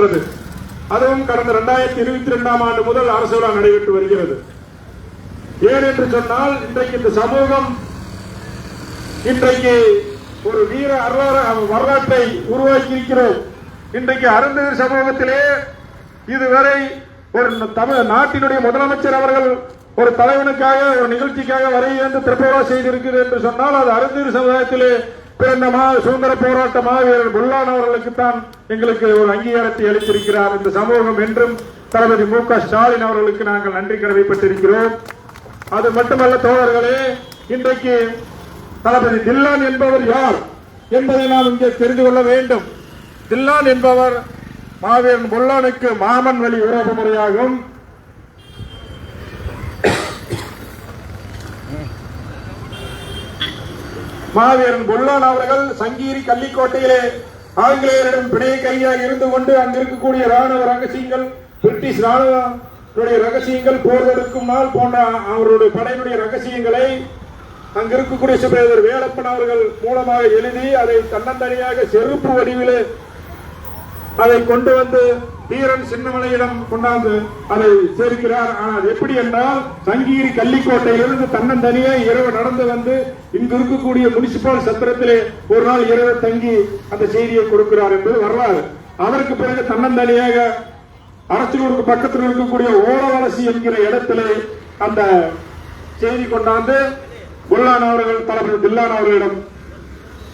இருக்கிறது. அதுவும் கடந்த இரண்டாயிரத்தி இருபத்தி இரண்டாம் ஆண்டு முதல் அரசு விழா நடைபெற்று வருகிறது ஏன் என்று சொன்னால் இன்றைக்கு இந்த சமூகம் இன்றைக்கு ஒரு வீர வரலாற்றை உருவாக்கி இருக்கிறோம் இன்றைக்கு அருந்ததிர் சமூகத்திலே இதுவரை ஒரு தமிழ் நாட்டினுடைய முதலமைச்சர் அவர்கள் ஒரு தலைவனுக்காக ஒரு நிகழ்ச்சிக்காக வரையிலிருந்து திருப்பவா செய்திருக்கிறது என்று சொன்னால் அது அருந்ததிர் சமுதாயத்திலே பிறந்த மா சுதந்திர போராட்ட மாவீரர் புல்லான் அவர்களுக்கு தான் எங்களுக்கு ஒரு அங்கீகாரத்தை அளித்திருக்கிறார். இந்த சமூகம் என்றும் தளபதி மு க ஸ்டாலின் அவர்களுக்கு நாங்கள் நன்றி கடமைப்பட்டிருக்கிறோம் அது மட்டுமல்ல தோழர்களே இன்றைக்கு தளபதி தில்லான் என்பவர் யார் என்பதை நாம் இங்கே தெரிந்து கொள்ள வேண்டும். தில்லான் என்பவர் மாவீரன் புல்லானுக்கு மாமன் வழி உறவு முறையாகும் மாவீரன் புல்லான் அவர்கள் சங்கீரி கள்ளிக்கோட்டையிலே ஆங்கிலேயரிடம் பிணைய கையாக இருந்து கொண்டு அங்கிருக்கக்கூடிய ராணுவ ரகசியங்கள் பிரிட்டிஷ் ராணுவ ரகசியங்கள் போர் தொடுக்கும் நாள் போன்ற அவருடைய படையினுடைய ரகசியங்களை அங்கு இருக்கக்கூடிய சுபேதர் வேலப்பன் அவர்கள் மூலமாக எழுதி அதை தன்னந்தனியாக செருப்பு வடிவிலே அதை கொண்டு வந்து வீரன் சின்னமலையிடம் கொண்டாந்து அதை சேர்க்கிறார். ஆனால் எப்படி என்றால் சங்கீரி கள்ளிக்கோட்டையிலிருந்து தன்னந்தனியே இரவு நடந்து வந்து இங்கு இருக்கக்கூடிய முனிசிபல் சத்திரத்திலே ஒரு நாள் இரவு தங்கி அந்த செய்தியை கொடுக்கிறார் என்பது வரலாறு. அதற்கு பிறகு தன்னந்தனியாக அரசூருக்கு பக்கத்தில் இருக்கக்கூடிய ஓரவலசி என்கிற இடத்திலே அந்த செய்தி கொண்டாந்து புல்லான் அவர்கள் தளபதி தில்லான் அவர்களிடம்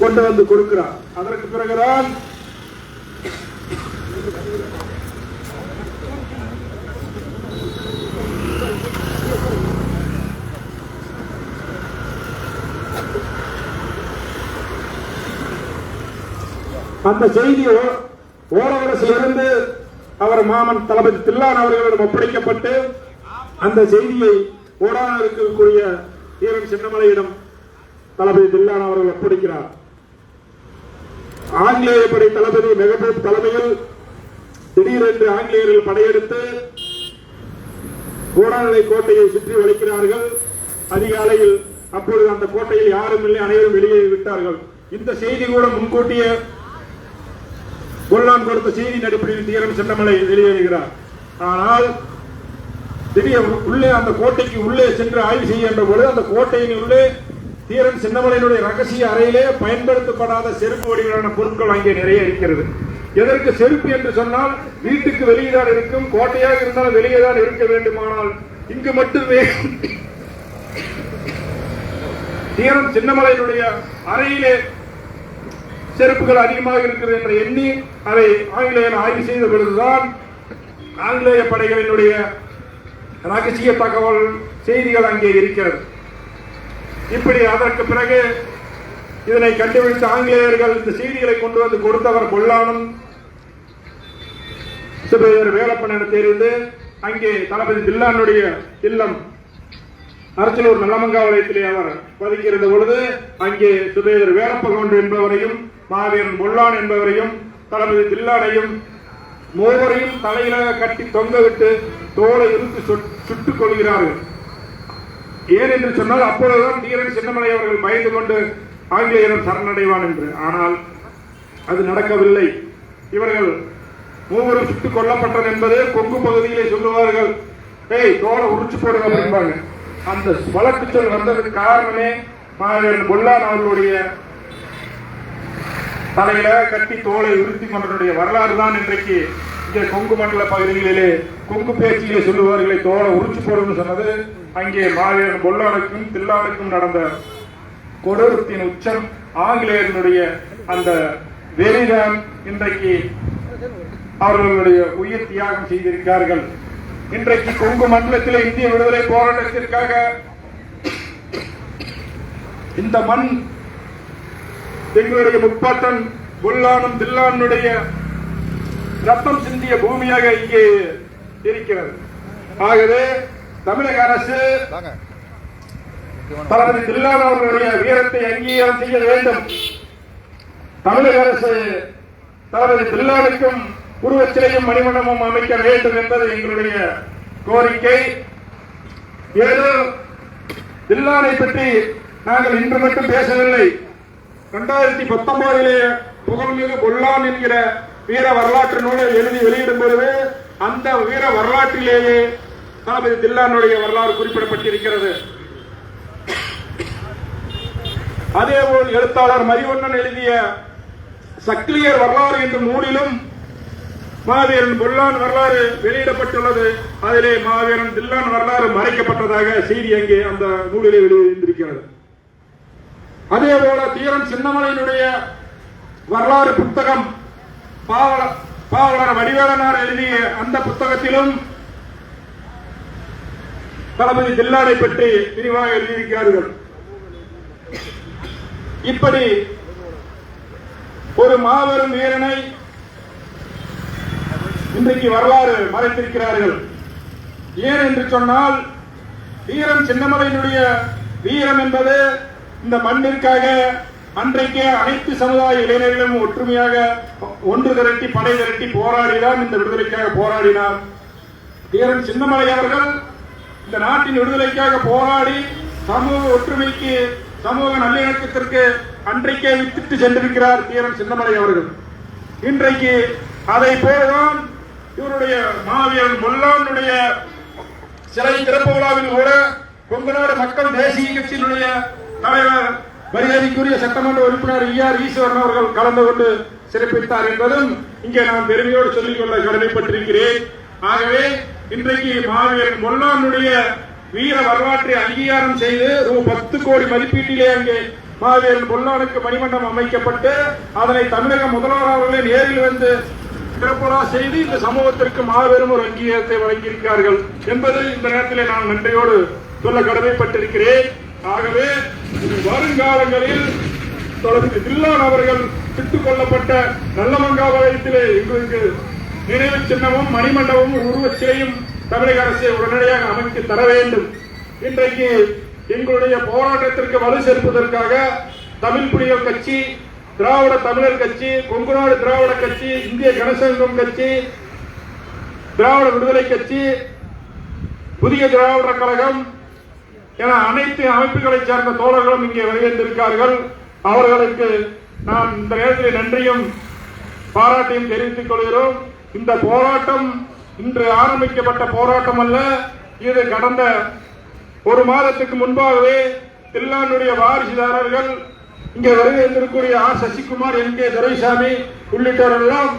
கொண்டு வந்து கொடுக்கிறார். அதற்கு பிறகுதான் அந்த செய்தி ஓரவரசிலிருந்து அவர் மாமன் தளபதி தில்லான் அவர்களிடம் ஒப்படைக்கப்பட்டு அந்த செய்தியை ஓடான இருக்கக்கூடிய வீரன் சின்னமலையிடம் தளபதி தில்லான் அவர்கள் ஒப்படைக்கிறார். ஆங்கிலேய படை தளபதி மெகபூப் தலைமையில் திடீரென்று ஆங்கிலேயர்கள் படையெடுத்து கோடாநிலை கோட்டையை சுற்றி வளைக்கிறார்கள். அதிகாலையில் அப்பொழுது அந்த கோட்டையில் யாரும் இல்லை அனைவரும் வெளியே விட்டார்கள். இந்த செய்தி கூட முன்கூட்டியே கொல்லான் கொடுத்த செய்தியின் அடிப்படையில் தீரன் சின்னமலை வெளியேறுகிறார். ஆனால் திடீர் உள்ளே அந்த கோட்டைக்கு உள்ளே சென்று ஆய்வு செய்கின்ற பொழுது அந்த கோட்டையின் உள்ளே தீரன் சின்னமலையினுடைய ரகசிய அறையிலே பயன்படுத்தப்படாத செருப்பு வடிவிலான பொருட்கள் அங்கே நிறைய இருக்கிறது. எதற்கு செருப்பு என்று சொன்னால் வீட்டுக்கு வெளியே தான் இருக்கும் கோட்டையாக இருந்தால் வெளியே தான் இருக்க வேண்டுமானால் இங்கு மட்டுமே தீரன் சின்னமலையினுடைய அறையிலே செருப்புகள் அதிகமாக இருக்கிறது என்று எண்ணி அதை ஆங்கிலேயர் ஆய்வு செய்த பொழுதுதான் ஆங்கிலேய படைகளினுடைய ரகசிய தகவல் செய்திகள் அங்கே இருக்கிறது. இப்படி அதற்கு பிறகு இதனை கண்டுபிடித்த ஆங்கிலேயர்கள் இந்த செய்திகளை கொண்டு வந்து கொடுத்தவர் கொல்லானும் சுபேதர் வேலப்பன் என தெரிந்து அங்கே தளபதி தில்லானுடைய இல்லம் அரசலூர் நல்லமங்காவலயத்திலே அவர் பதுக்கியிருந்த பொழுது அங்கே சுபேதர் வேலப்பகவுண்டு என்பவரையும் மாவீரன் பொல்லான் என்பவரையும் தளபதி தில்லானையும் மூவரையும் தலையில கட்டி தொங்கவிட்டு தோலை இருந்து சுட்டுக் கொள்கிறார்கள் ஏன் என்று சொன்னால் அப்பொழுதுதான் தீரன் சின்னமலை அவர்கள் பயந்து கொண்டு ஆங்கிலேயரும் சரணடைவான் என்று. ஆனால் அது நடக்கவில்லை. இவர்கள் மூவரும் சுட்டுக் கொல்லப்பட்டது என்பது கொங்கு பகுதியிலே சொல்லுவார்கள். ஏய் தோலை உரிச்சு போடுங்க அப்படிம்பாங்க அந்த வழக்கு சொல் வந்ததுக்கு காரணமே மாவீரன் பொல்லான் அவர்களுடைய தலையில கட்டி தோலை உறுத்தி கொண்டனுடைய வரலாறு தான் இன்றைக்கு இங்கே கொங்கு மண்டல பகுதிகளிலே கொங்கு பேச்சிலே சொல்லுவார்களை தோலை உரிச்சு போடுன்னு சொன்னது. அங்கே மாவீரன் பொல்லானுக்கும் தில்லானுக்கும் நடந்த கொடூரத்தின் உச்சம் ஆங்கிலேயர்களுடைய அந்த வெறிதான் இன்றைக்கு அவர்களுடைய உயிர் தியாகம் செய்திருக்கிறார்கள். இன்றைக்கு கொங்கு மண்டலத்தில் இந்திய விடுதலை போராட்டத்திற்காக இந்த மண் எங்களுடைய முப்பாட்டன் புல்லானும் தில்லானுடைய ரத்தம் சிந்திய பூமியாக இங்கே இருக்கிறது. ஆகவே தமிழக அரசு தளபதி தில்லான் அவர்களுடைய வீரத்தை அங்கீகாரம் செய்ய வேண்டும். தமிழக அரசு தளபதி தில்லானுக்கும் உருவச்சிலையும் மணிமண்டபமும் அமைக்க வேண்டும் என்பது எங்களுடைய கோரிக்கை. ஏதோ தில்லானை பற்றி நாங்கள் இன்று மட்டும் பேசவில்லை. ரெண்டாயிரத்தி பத்தொன்பதிலே புகழ்மிகு பொல்லான் என்கிற வீர வரலாற்று நூலை எழுதி வெளியிடும் பொழுது அந்த வீர வரலாற்றிலேயே தளபதி தில்லானுடைய வரலாறு குறிப்பிடப்பட்டிருக்கிறது. அதேபோல் எழுத்தாளர் மரிவண்ணன் எழுதிய சக்லியர் வரலாறு என்ற நூலிலும் மாவீரன் பொல்லான் வரலாறு வெளியிடப்பட்டுள்ளது. அதிலே மாவீரன் தில்லான் வரலாறு மறைக்கப்பட்டதாக செய்தி அங்கே அந்த நூலிலே வெளியிருந்திருக்கிறது அதே போல தீரன் சின்னமலையினுடைய வரலாறு புத்தகம் பாவல- பாவலர் வடிவேலனார் எழுதிய அந்த புத்தகத்திலும் தளபதி தில்லானை பற்றி விரிவாக எழுதியிருக்கிறார்கள். இப்படி ஒரு மாபெரும் வீரனை இன்றைக்கு வரலாறு மறைத்திருக்கிறார்கள். ஏன் என்று சொன்னால் வீரம் சின்னமலையினுடைய வீரம் என்பது இந்த மண்ணிற்காக அன்றைக்கு அனைத்து சமுதாய இளைஞர்களும் ஒற்றுமையாக ஒன்று திரட்டி படை திரட்டி போராடிதான் இந்த விடுதலைக்காக போராடினார். வீரன் சின்னமலை அவர்கள் இந்த நாட்டின் விடுதலைக்காக போராடி சமூக ஒற்றுமைக்கு சமூக நல்லிணக்கத்திற்கு அன்றைக்கே வித்திட்டு சென்றிருக்கிறார் வீரன் சின்னமலை அவர்கள். இன்றைக்கு அதை போலதான் இவருடைய மாவீரன் முல்லானுடைய சிலை திறப்பு விழாவில் கூட கொங்குநாடு மக்கள் தேசிய கட்சியினுடைய தலைவர் மரியாதைக்குரிய சட்டமன்ற உறுப்பினர் ஈ ஆர் ஈஸ்வரன் அவர்கள் கலந்து கொண்டு சிறப்பித்தார் என்பதும் இங்கே நான் பெருமையோடு சொல்லிக் கொள்ள கடமைப்பட்டிருக்கிறேன். ஆகவே இன்றைக்கு மாவீரன் முல்லானுடைய வீர வரலாற்றை அங்கீகாரம் செய்து ரூ. பத்து கோடி மதிப்பீட்டிலே அங்கே மாவீரன் பொல்லானுக்கு மணிமண்டபம் அமைக்கப்பட்டு அதனை தமிழக முதல்வர் அவர்களே நேரில் வந்து சிறப்புறா செய்து இந்த சமூகத்திற்கு மாபெரும் ஒரு அங்கீகாரத்தை வழங்கியிருக்கிறார்கள் என்பது இந்த நேரத்தில் நான் நன்றியோடு சொல்ல கடமைப்பட்டிருக்கிறேன். ஆகவே வருங்காலங்களில் தொடர்ந்து தில்லான் அவர்கள் சுட்டுக் கொல்லப்பட்ட நல்லமங்காபாளையத்திலே எங்களுக்கு நினைவு சின்னமும் மணிமண்டபமும் உருவச் சிலையும் தமிழக அரசை உடனடியாக அமைத்து தர வேண்டும். இன்றைக்கு எங்களுடைய போராட்டத்திற்கு வலு சேர்ப்பதற்காக தமிழ் புலிகள் கட்சி திராவிட தமிழர் கட்சி கொங்குநாடு திராவிட கட்சி இந்திய கனசங்கம் கட்சி திராவிட விடுதலை கட்சி புதிய திராவிடர் கழகம் என அனைத்து அமைப்புகளைச் சேர்ந்த தோழர்களும் இங்கே வருகின்றிருக்கிறார்கள் அவர்களுக்கு நான் இந்த நேரத்தில் நன்றியும் பாராட்டையும் தெரிவித்துக் கொள்கிறோம். இந்த போராட்டம் இன்று ஆரம்பிக்கப்பட்ட போராட்டம் அல்ல இது கடந்த ஒரு மாதத்துக்கு முன்பாகவே தில்லானுடைய வாரிசுதாரர்கள் இங்கே வருகை R. Sasikumar N K. Duraisamy உள்ளிட்டவரெல்லாம்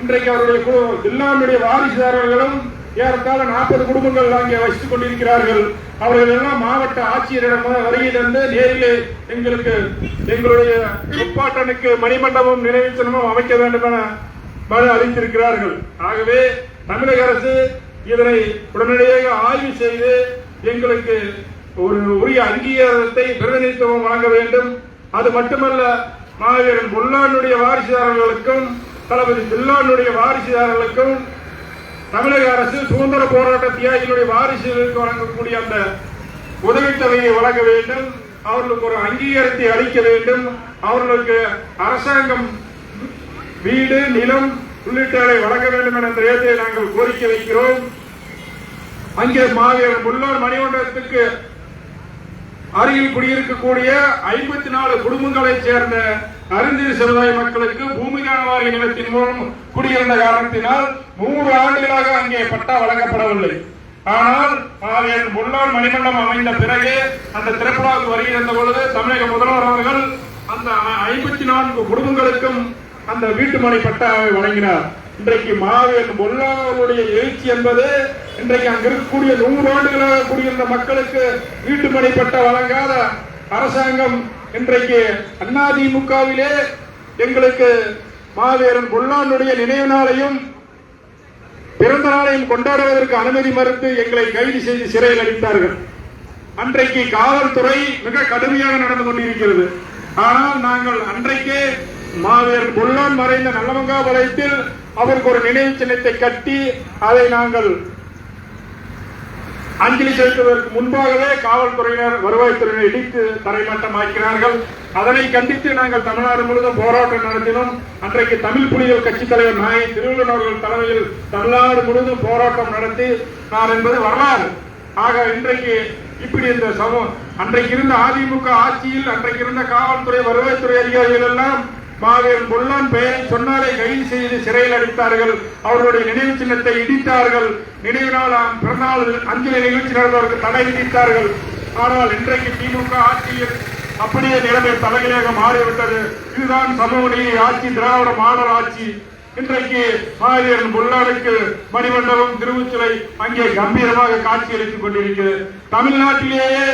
இன்றைக்கு அவருடைய தில்லானுடைய வாரிசுதாரர்களும் ஏறத்தாழ நாற்பது குடும்பங்கள் அங்கே வசித்துக் கொண்டிருக்கிறார்கள். அவர்கள் எல்லாம் மாவட்ட ஆட்சியரிடம் வருகையிலிருந்து நேரில் எங்களுக்கு எங்களுடைய முப்பாட்டனுக்கு மணிமண்டபம் நினைவுச்சனமும் அமைக்க வேண்டும் என மனு அளித்திருக்கிறார்கள். ஆகவே தமிழக அரசு இதனை உடனடியாக ஆய்வு செய்து எங்களுக்கு ஒரு உரிய அங்கீகாரத்தை பிரதிநிதித்துவம் வழங்க வேண்டும். அது மட்டுமல்ல மாவீரன் முல்லானுடைய வாரிசுதாரர்களுக்கும் தளபதி தில்லானுடைய வாரிசுதாரர்களுக்கும் தமிழக அரசு சுதந்திர போராட்ட தியாகிகளுடைய வாரிசுகளுக்கு வழங்கக்கூடிய அந்த உதவித்தொகையை வழங்க வேண்டும். அவர்களுக்கு ஒரு அங்கீகாரத்தை அளிக்க வேண்டும். அவர்களுக்கு அரசாங்கம் வீடு நிலம் உள்ளிட்டவை வழங்க வேண்டும் என இந்த நாங்கள் கோரிக்கை வைக்கிறோம். அங்கே மாவீரர் முன்னாள் மணிமண்டலத்துக்கு அருகில் குடியிருக்கக்கூடிய ஐம்பத்தி நாலு குடும்பங்களைச் சேர்ந்த அருந்திரி சமுதாய மக்களுக்கு பூமிகான வாரிய நிலத்தின் மூலம் குடியிருந்த காரணத்தினால் நூறு ஆண்டுகளாக அங்கே பட்டா வழங்கப்படவில்லை. ஆனால் மாவீரன் முன்னாள் மணிமண்டபம் அமைந்த பிறகு அந்த திரைப்படாவுக்கு வருகின்ற பொழுது தமிழக முதல்வர் அவர்கள் அந்த ஐம்பத்தி நான்கு குடும்பங்களுக்கும் அந்த வீட்டுமனை பட்டாவை வழங்கினார். இன்றைக்கு மாவீரன் பொல்லாவுடைய எழுச்சி என்பது இன்றைக்கு அங்க இருக்கக்கூடிய நூறு ஆண்டுகளாக குடியிருந்த மக்களுக்கு வீட்டுமனை பட்டா வழங்காத அரசாங்கம் இன்றைக்கு அதிமுகவிலே எங்களுக்கு மாவீரன் பொல்லானுடைய நினைவு நாளையும் பிறந்த நாளையும் கொண்டாடுவதற்கு அனுமதி மறுத்து எங்களை கைது செய்து சிறையில் அளித்தார்கள் அன்றைக்கு காவல்துறை மிக கடுமையாக நடந்து கொண்டிருக்கிறது. ஆனால் நாங்கள் அன்றைக்கே மாவீரன் பொல்லான் மறைந்த நல்லமங்காபாளையத்தில் அவருக்கு ஒரு நினைவு சின்னத்தை கட்டி அதை நாங்கள் அஞ்சலி செலுத்துவதற்கு முன்பாகவே காவல்துறையினர் வருவாய்த்துறையினர் இடித்து தரைமட்டமாக்கிறார்கள் அதனை கண்டித்து நாங்கள் தமிழ்நாடு முழுவதும் போராட்டம் நடத்தினோம். அன்றைக்கு தமிழ் புலிகள் கட்சி தலைவர் நாயை திருவள்ளுவர் அவர்கள் தலைமையில் தமிழ்நாடு முழுவதும் போராட்டம் நடத்தி நான் என்பது வரலாறு. ஆக இன்றைக்கு இப்படி இந்த சமூகம் அன்றைக்கு இருந்த அதிமுக ஆட்சியில் அன்றைக்கு இருந்த காவல்துறை வருவாய்த்துறை அதிகாரிகள் எல்லாம் மாவீரன் பொல்லான் பெயரை சொன்னாலே கைது செய்து சிறையில் அடைத்தார்கள். அவர்களுடைய நினைவு சின்னத்தை இடித்தார்கள். நினைவு நாள் பிறநாள் அஞ்சலி நிகழ்ச்சி நடந்தவருக்கு தடை விதித்தார்கள். ஆனால் இன்றைக்கு திமுக ஆட்சியில் அப்படியே நிலைமை தலைகளாக மாறிவிட்டது. இதுதான் சமூக நீதி ஆட்சி திராவிட மாடல் ஆட்சி. இன்றைக்கு மாவீரன் பொல்லானுக்கு மணிமண்டபம் திருவுச்சிலை அங்கே கம்பீரமாக காட்சியளித்துக் கொண்டிருக்கிறது. தமிழ்நாட்டிலேயே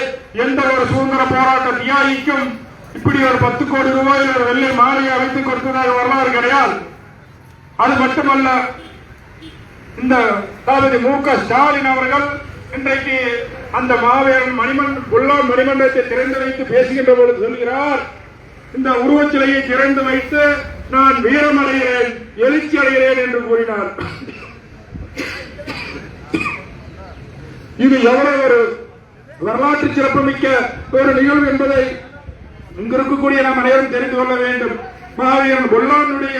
எந்த ஒரு சுதந்திர போராட்ட தியாகிக்கும் இப்படி ஒரு பத்து கோடி ரூபாய் ஒரு வெள்ளை மாலையை அமைத்து கொடுத்ததாக வரலாறு கிடையாது. அது மட்டுமல்ல இந்த தளபதி மு க ஸ்டாலின் அவர்கள் இன்றைக்கு அந்த மாவீரன் மணிமன் உள்ளார் மணிமன்றத்தை திறந்து வைத்து பேசுகின்ற பொழுது சொல்கிறார் இந்த உருவச்சிலையை திறந்து வைத்து நான் வீரமடைகிறேன் எழுச்சி அடைகிறேன் என்று கூறினார். இது எவ்வளவு ஒரு வரலாற்று சிறப்புமிக்க ஒரு நிகழ்வு என்பதை இங்கு இருக்கக்கூடிய நாம் அனைவரும் தெரிந்து கொள்ள வேண்டும். மகாவீரன் பொல்லானுடைய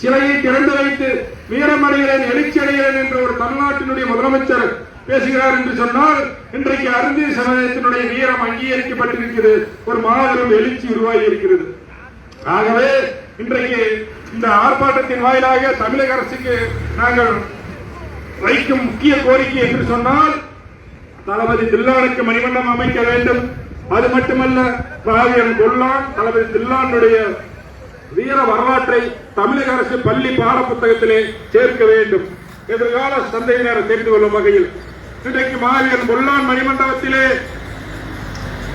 சிலையை திறந்து வைத்து வீரமடைகிறேன் எழுச்சி அடைகிறேன் என்ற ஒரு தமிழ்நாட்டினுடைய முதலமைச்சர் பேசுகிறார் என்று சொன்னால் இன்றைக்கு அருந்தி சமுதாயத்தினுடைய வீரம் அங்கீகரிக்கப்பட்டிருக்கிறது. ஒரு மாபெரும் எழுச்சி உருவாகி இருக்கிறது. ஆகவே இன்றைக்கு இந்த ஆர்ப்பாட்டத்தின் வாயிலாக தமிழக அரசுக்கு நாங்கள் வைக்கும் முக்கிய கோரிக்கை என்று சொன்னால் தளபதி தில்லானுக்கு மணிமண்டபம் அமைக்க வேண்டும். அது மட்டுமல்ல பாவியன் கொல்லான் தளபதி தில்லானுடைய வீர வரலாற்றை தமிழக அரசு பள்ளி பாட புத்தகத்திலே சேர்க்க வேண்டும். எதிர்கால சந்தையினர் தெரிந்து கொள்ளும் வகையில். இன்றைக்கு மாவீரன் பொல்லான் மணிமண்டபத்திலே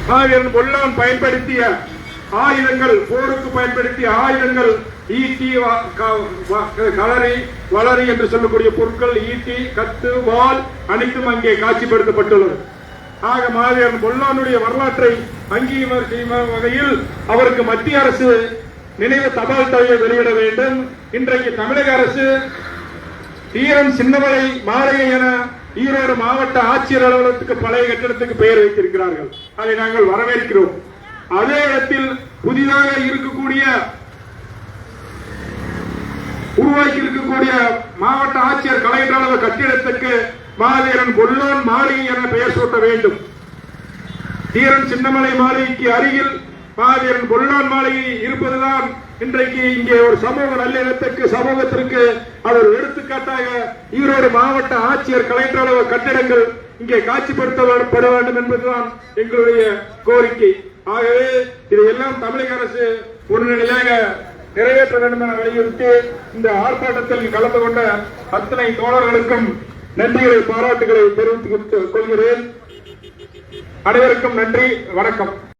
மாவீரன் பொல்லான் பயன்படுத்திய ஆயுதங்கள் போருக்கு பயன்படுத்திய ஆயுதங்கள் ஈட்டி கலரி க- வ- களரி வளரி என்று சொல்லக்கூடிய பொருட்கள் ஈட்டி கத்து வாள் அனைத்தும் அங்கே காட்சிப்படுத்தப்பட்டுள்ளது. ஆக மாதிரியான பொல்லானுடைய வரலாற்றை அங்கீகாரம் செய்யும் வகையில் அவருக்கு மத்திய அரசு நினைவு தபால் தலையை வெளியிட வேண்டும். இன்றைக்கு தமிழக அரசு தீரன் சின்னமலை மாளிகை என ஈரோடு மாவட்ட ஆட்சியர் அலுவலகத்துக்கு பழைய கட்டிடத்துக்கு பெயர் வைத்திருக்கிறார்கள். அதை நாங்கள் வரவேற்கிறோம். அதே இடத்தில் புதிதாக இருக்கக்கூடிய உருவாக்கி இருக்கக்கூடிய மாவட்ட ஆட்சியர் கலெக்டர் அலுவலக கட்டிடத்துக்கு மாவீரன் கொல்லான் மாளிகை என பெயர் சூட்ட வேண்டும். தீரன் சின்னமலை மாளிகைக்கு அருகில் மாவீரன் கொல்லான் மாளிகை இருப்பதுதான் இன்றைக்கு இங்கே ஒரு சமூக நல்லிணத்துக்கு சமூகத்திற்கு அது ஒரு எடுத்துக்காட்டாக ஈரோடு மாவட்ட ஆட்சியர் கலெக்டர் அளவு கட்டிடங்கள் இங்கே காட்சிப்படுத்தப்பட வேண்டும் என்பதுதான் எங்களுடைய கோரிக்கை. ஆகவே இதையெல்லாம் தமிழக அரசு உடனடியாக நிறைவேற்ற வேண்டும் என வலியுறுத்தி இந்த ஆர்ப்பாட்டத்தில் கலந்து கொண்ட அத்தனை தோழர்களுக்கும் நன்றிகளை பாராட்டுகளை தெரிவித்துக் கொள்கிறேன். அனைவருக்கும் நன்றி வணக்கம்.